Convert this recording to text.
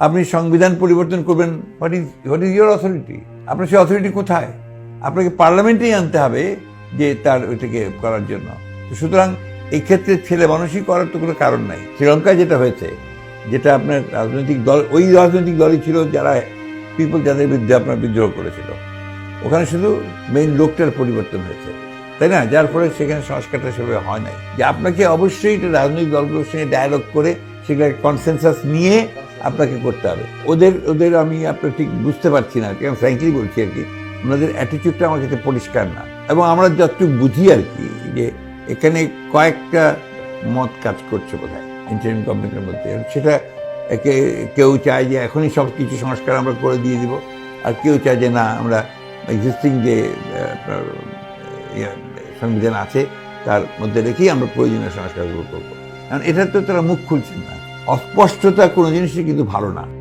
আপনি সংবিধান পরিবর্তন করবেন what is what is your authority আপনার সেই অথরিটি কোথায়? আপনাকে পার্লামেন্টেই আনতে হবে যে তার ওইটাকে করার জন্য। সুতরাং এই ক্ষেত্রে ছেলে মানুষই করার তো কোনো কারণ নাই। শ্রীলঙ্কায় যেটা হয়েছে, যেটা আপনার রাজনৈতিক দল, ওই রাজনৈতিক দলই ছিল যারা পিপল যাদের বিরুদ্ধে আপনার বিদ্রোহ করেছিল। ওখানে শুধু মেইন লোকটার পরিবর্তন হয়েছে। তাই না? যার ফলে সেখানে সংস্কারটা সেভাবে হয় নাই। যে আপনাকে অবশ্যই রাজনৈতিক দলগুলোর সঙ্গে ডায়ালগ করে সেগুলো কনসেনসাস নিয়ে আপনাকে করতে হবে। ওদের ওদের আমি আপনার ঠিক বুঝতে পারছি না। কারণ ফ্র্যাঙ্কলি বলছি আর কি, ওনাদের অ্যাটিটিউডটা আমার কাছে পরিষ্কার না। এবং আমরা যতটুকু বুঝি আর কি, যে এখানে কয়েকটা মত কাজ করছে বোধহয় ইন্টারিম গভর্নমেন্টের মধ্যে। সেটা একে, কেউ চায় যে এখনই সব কিছু সংস্কার আমরা করে দিয়ে দিব, আর কেউ চায় যে না, আমরা এক্সিস্টিং যে, আপনার সংবিধান আছে, তার মধ্যে রেখেই আমরা প্রয়োজনীয় সংস্কারগুলো করব। কারণ এটা তো তারা মুখ খুলছেন না। অস্পষ্টতা কোনো জিনিসই কিন্তু ভালো না।